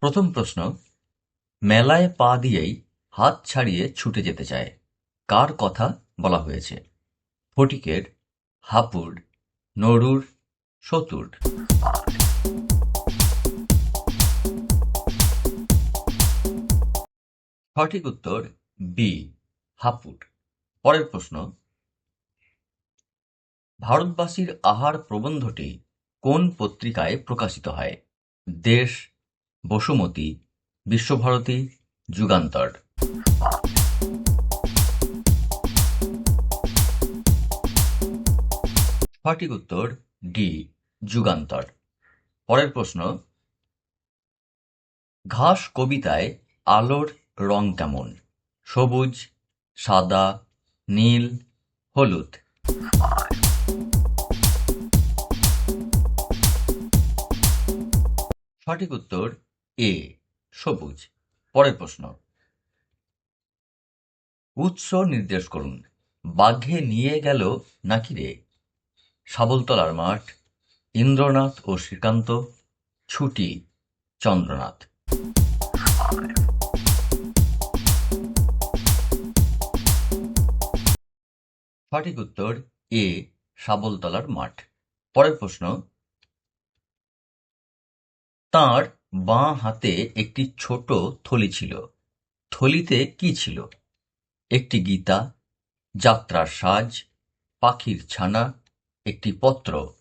প্রথম প্রশ্ন, মেলায় পা দিয়েই হাত ছাড়িয়ে ছুটে যেতে চায়, কার কথা বলা হয়েছে? ফটিকের, হাপুর, নরুর, সতুর। সঠিক উত্তর, বি, হাপুর। পরের প্রশ্ন, ভারতবাসীর আহার প্রবন্ধটি কোন পত্রিকায় প্রকাশিত হয়? দেশ বসুমতী, বিশ্বভারতী, যুগান্তর। সঠিক উত্তর ডি, যুগান্তর। পরের প্রশ্ন, ঘাস কবিতায় আলোর রং কেমন? সবুজ, সাদা, নীল, হলুদ। সঠিক উত্তর এ, সবুজ। পরের প্রশ্ন। উৎস নির্দেশ করুন। বাঘে নিয়ে গেল নাকি রে? সাবলতলার মাঠ, ইন্দ্রনাথ ও শ্রীকান্ত, ছুটি, চন্দ্রনাথ। সঠিক উত্তর, এ, সাবলতলার মাঠ। পরের প্রশ্ন। তাঁর বাঁ হাতে একটি ছোট থলি ছিল। থলিতে কি ছিল? একটি গীতা, যাত্রার সাজ, পাখির ছানা, একটি পত্র।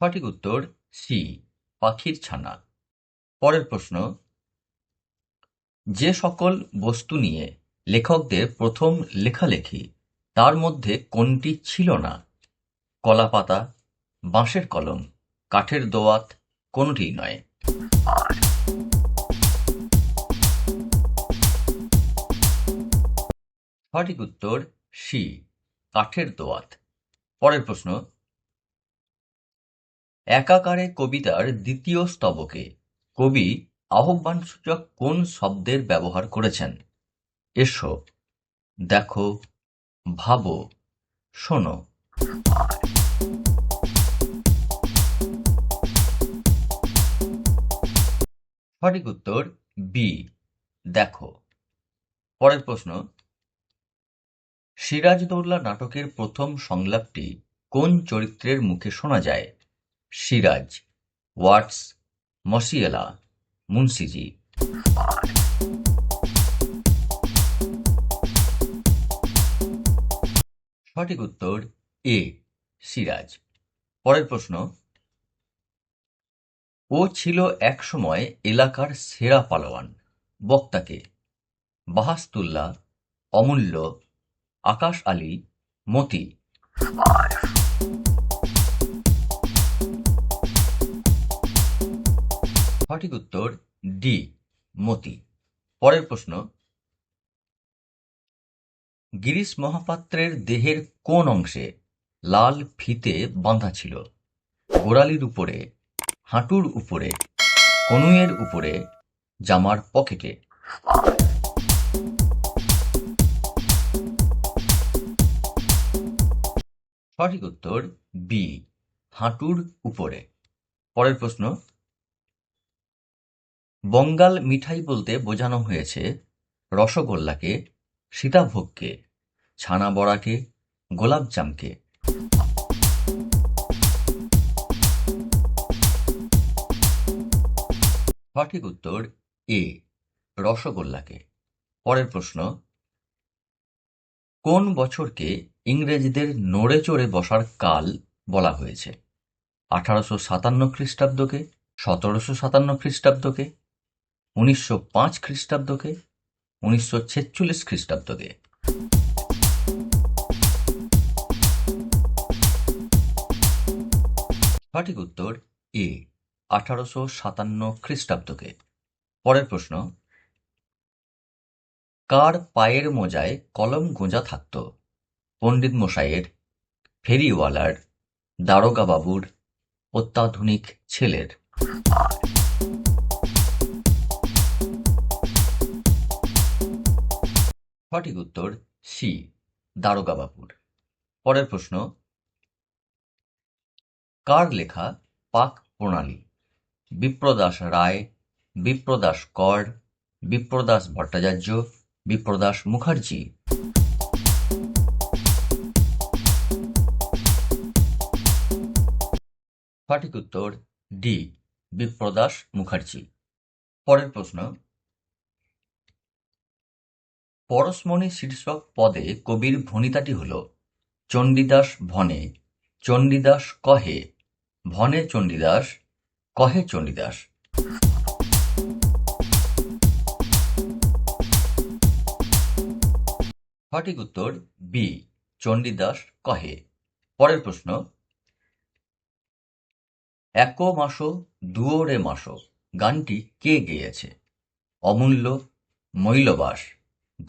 সঠিক উত্তর সি, পাখির ছানা। পরের প্রশ্ন, যে সকল বস্তু নিয়ে লেখকদের প্রথম লেখালেখি, তার মধ্যে কোনটি ছিল না? কলাপাতা, বাঁশের কলম, কাঠের দোয়াত কোনটিই নয়। সঠিক উত্তর সি কাঠের দোয়াত। পরের প্রশ্ন, একাকারে কবিতার দ্বিতীয় স্তবকে কবি আহ্বানসূচক কোন শব্দের ব্যবহার করেছেন? এসো, দেখো, ভাবো, শোনো। সঠিক উত্তর বি। দেখো। পরের প্রশ্ন। সিরাজদৌল্লা নাটকের প্রথম সংলাপটি কোন চরিত্রের মুখে শোনা যায়? সিরাজ, ওয়াটস, মসিয়েলা, মুন্সিজি। সঠিক উত্তর এ। সিরাজ। পরের প্রশ্ন, ও ছিল একসময় এলাকার সেরা পালোয়ান বক্তাকে বাহাস্তুল্লাহ, অমূল্য, আকাশ আলী, মতি। সঠিক উত্তর ডি, মতি। পরের প্রশ্ন, গিরিশ মহাপাত্রের দেহের কোন অংশে লাল ফিতে বাঁধা ছিল। গোড়ালির উপরে, হাঁটুর উপরে, কনুইয়ের উপরে, জামার পকেটে। সঠিক উত্তর বি হাঁটুর উপরে। পরের প্রশ্ন, বঙ্গাল মিঠাই বলতে বোঝানো হয়েছে রসগোল্লাকে, সীতাভোগকে, ছানা বড়াকে, গোলাপজামকে। সঠিক উত্তর এ, রসগোল্লাকে। পরের প্রশ্ন, কোন বছরকে ইংরেজদের নড়ে চড়ে বসার কাল বলা হয়েছে? আঠারোশো সাতান্ন খ্রিস্টাব্দকে, সতেরোশো সাতান্ন খ্রিস্টাব্দকে, উনিশশো পাঁচ খ্রিস্টাব্দকে, উনিশশো ছেচল্লিশ খ্রিস্টাব্দকে? সঠিক উত্তর এ আঠারোশো সাতান্ন খ্রিস্টাব্দকে। পরের প্রশ্ন, কার পায়ের মোজায় কলম গোঁজা থাকত? পণ্ডিত মশাইয়ের, ফেরিওয়ালার দারোগা বাবুর অত্যাধুনিক ছেলের। সঠিক উত্তর সি দারোগা বাবুর পরের প্রশ্ন, কার লেখা পাক প্রণালী? বিপ্রদাস রায়, বিপ্রদাস কর, বিপ্রদাস ভট্টাচার্য, বিপ্রদাস মুখার্জি। সঠিক উত্তর ডি, বিপ্রদাস মুখার্জি। পরের প্রশ্ন। পরশমণি শীর্ষক পদে কবির ভণিতাটি হল, চণ্ডীদাস ভনে, চণ্ডীদাস কহে, ভনে চণ্ডীদাস কহে চণ্ডীদাস। সঠিক উত্তর বি, চণ্ডীদাস কহে। পরের প্রশ্ন, একো মাসো দুয়োরে মাসো, গানটি কে গেয়েছে? অমূল্য, মৈলবাস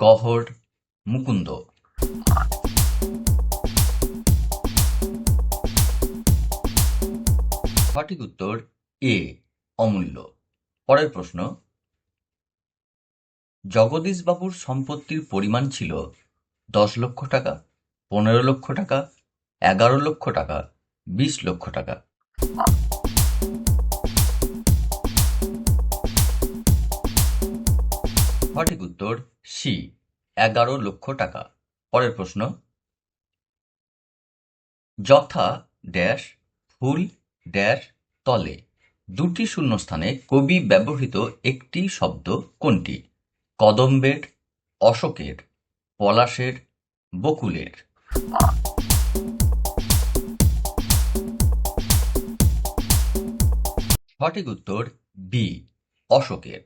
গহর মুকুন্দ। সঠিক উত্তর এ, অমূল্য। পরের প্রশ্ন, জগদীশবাবুর সম্পত্তির পরিমাণ ছিল দশ লক্ষ টাকা, পনেরো লক্ষ টাকা, এগারো লক্ষ টাকা, বিশ লক্ষ টাকা। সঠিক উত্তর, সি, এগারো লক্ষ টাকা। পরের প্রশ্ন, যথা ড্যাশ, ফুল ড্যাশ, তলে। দুটি শূন্যস্থানে কবি ব্যবহৃত একটি শব্দ কোনটি? কদম্বের, অশোকের, পলাশের, বকুলের। সঠিক উত্তর বি, অশোকের।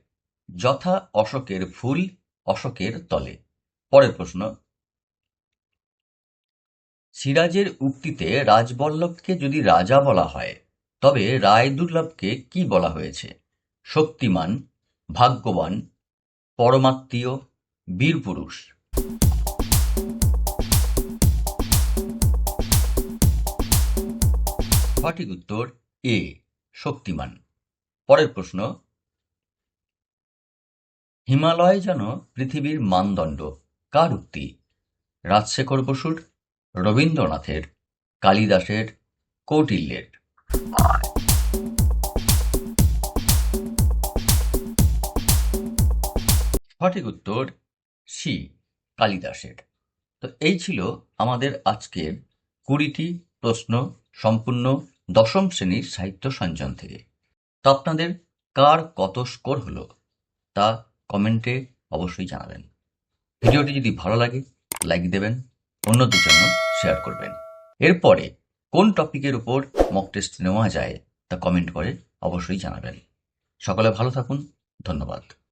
যথা অশোকের ফুল, অশোকের তলে। পরের প্রশ্ন, সিরাজের উক্তিতে রাজবল্লভকে যদি রাজা বলা হয় তবে রায় দুর্লভকে কি বলা হয়েছে? শক্তিমান, ভাগ্যবান, পরমাত্মীয় বীরপুরুষ সঠিক উত্তর, এ, শক্তিমান। পরের প্রশ্ন, হিমালয় যেন পৃথিবীর মানদণ্ড, কার উক্তি? রাজশেখর বসুর, রবীন্দ্রনাথের, কালিদাসের, কৌটিল্যের। সঠিক উত্তর সি, কালিদাসের। তো এই ছিল আমাদের আজকের কুড়িটি প্রশ্ন সম্পূর্ণ দশম শ্রেণির সাহিত্য সঞ্চয়ন থেকে। তো আপনাদের কার কত স্কোর হলো তা কমেন্টে অবশ্যই জানাবেন। ভিডিওটি যদি ভালো লাগে, লাইক দেবেন, অন্যদের জন্য শেয়ার করবেন। এরপরে কোন টপিকের উপর মক টেস্ট নেওয়া যায় তা কমেন্ট করে অবশ্যই জানাবেন। সকলে ভালো থাকুন, ধন্যবাদ।